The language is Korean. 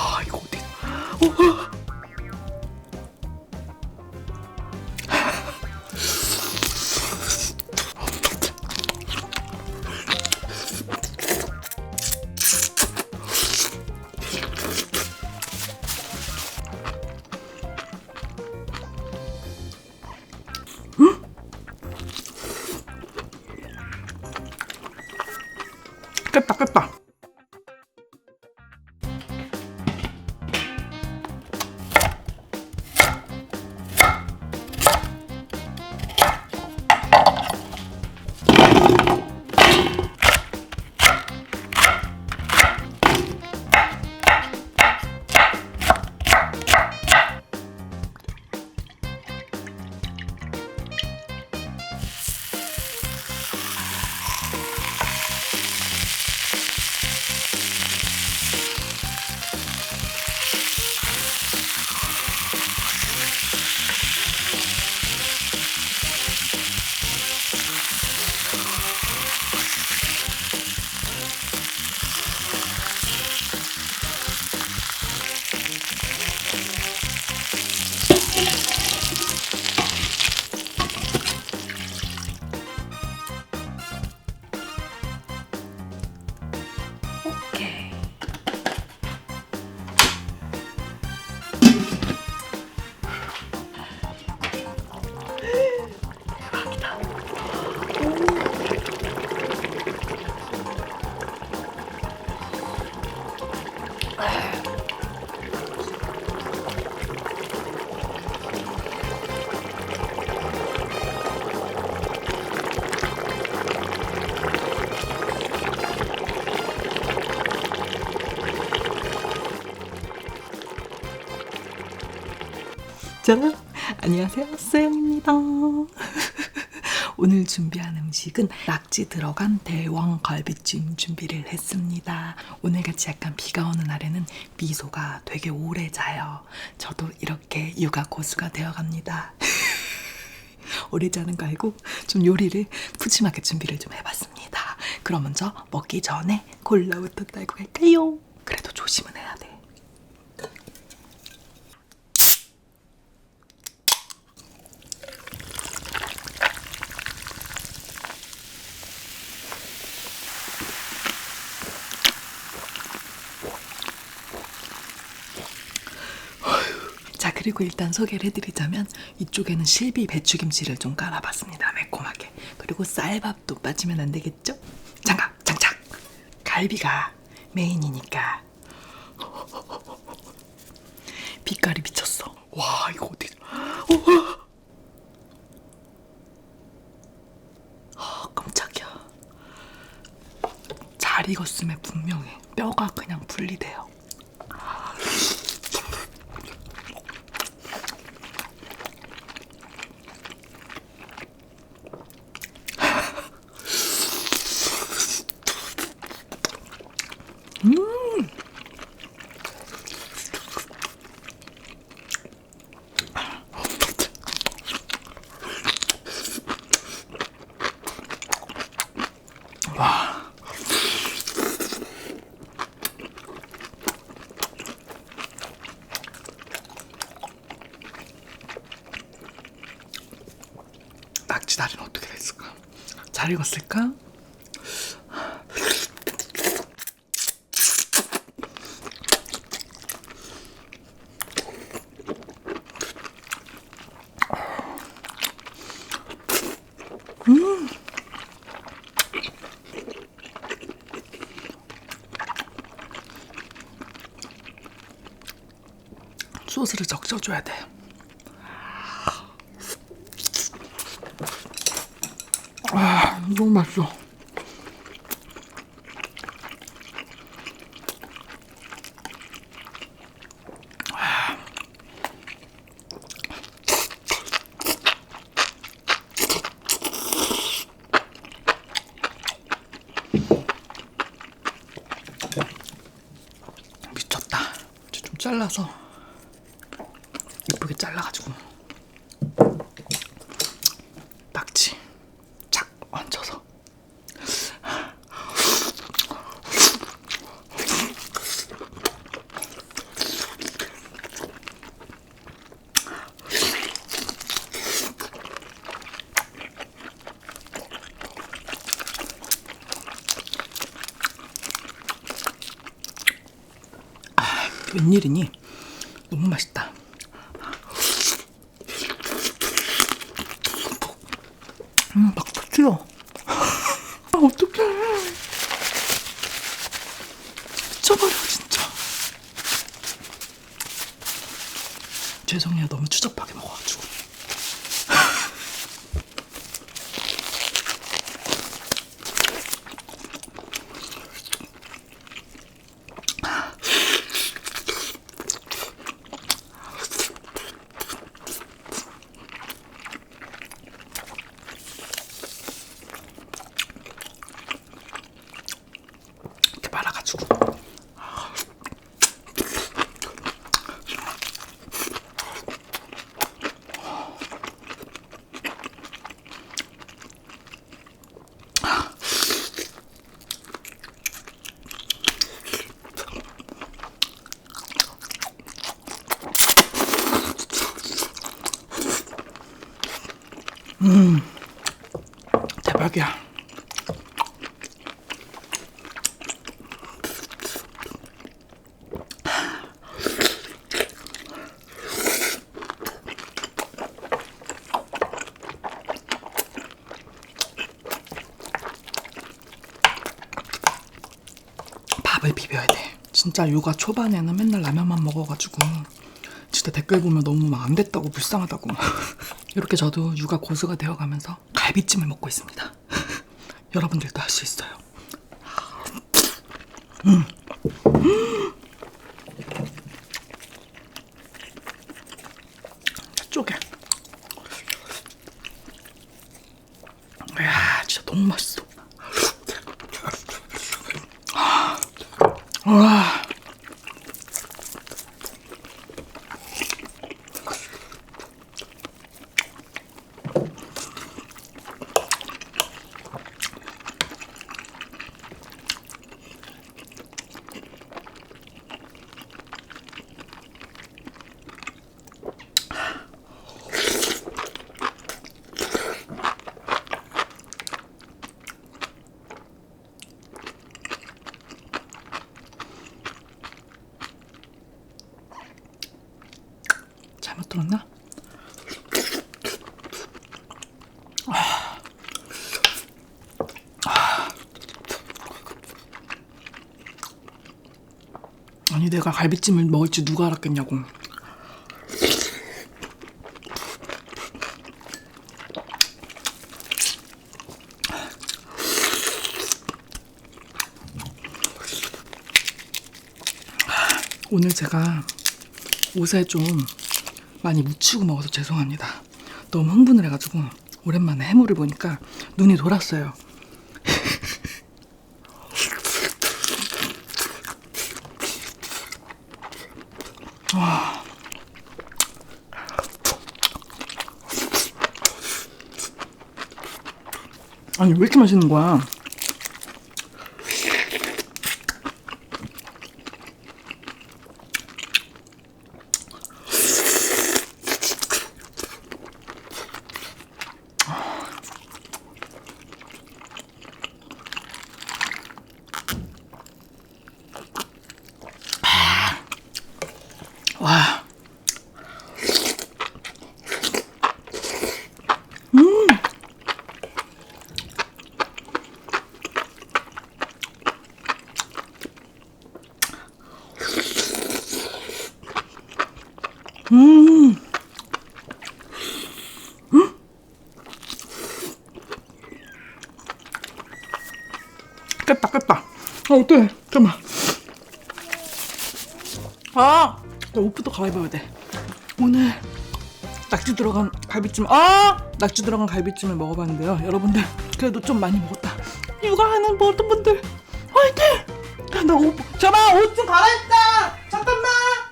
와 이거 어디? 어, 깼다 깼다. 자, 안녕하세요. 쌤입니다. 오늘 준비한 음식은 낙지 들어간 대왕 갈비찜 준비를 했습니다. 오늘같이 약간 비가 오는 날에는 미소가 되게 오래 자요. 저도 이렇게 육아 고수가 되어갑니다. 오래 자는 거 알고 좀 요리를 푸짐하게 준비를 좀 해봤습니다. 그럼 먼저 먹기 전에 콜라부터 따고 갈까요? 그래도 조심은 해 그리고 일단 소개를 해드리자면 이쪽에는 실비 배추김치를 좀 깔아봤습니다 매콤하게. 그리고 쌀밥도 빠지면 안 되겠죠? 장갑 장착. 갈비가 메인이니까. 빛깔이 미쳤어. 와 이거 어디 우와. 아, 깜짝이야. 잘 익었음에 분명해. 뼈가 그냥 분리돼요 낙지 다리는 어떻게 됐을까? 잘 익었을까? 소스를 적셔줘야 돼. 아, 너무 맛있어. 미쳤다. 이제 좀 잘라서 이쁘게 잘라가지고 낙지 착 얹혀서 웬일이니? 너무 맛있다. 음, 막 터트려. 아, 어떡해. 미쳐버려, 진짜. 죄송해요. 너무 추접하게 먹어가지고. 대박이야. 밥을 비벼야 돼. 진짜 육아 초반에는 맨날 라면만 먹어가지고 진짜 댓글 보면 너무 막 안 됐다고 불쌍하다고 이렇게 저도 육아 고수가 되어가면서 갈비찜을 먹고 있습니다. 여러분들도 할 수 있어요. 음. 쪼개. 이야, 진짜 너무 맛있어. 와. 들었나? 아니 내가 갈비찜을 먹을지 누가 알았겠냐고. 오늘 제가 옷에 좀 많이 묻히고 먹어서 죄송합니다. 너무 흥분을 해가지고 오랜만에 해물을 보니까 눈이 돌았어요. 와. 아니 왜 이렇게 맛있는 거야? 와. 음. 음. 깼다 깼다. 아 어떡해. 잠깐만. 아! 나 옷부터 갈아입어야 돼. 오늘 낙지 들어간 갈비찜, 아! 낙지 들어간 갈비찜을 먹어봤는데요. 여러분들, 그래도 좀 많이 먹었다. 육아하는 모든 분들, 화이팅! 나 옷, 잠깐만, 옷 좀 갈아입자!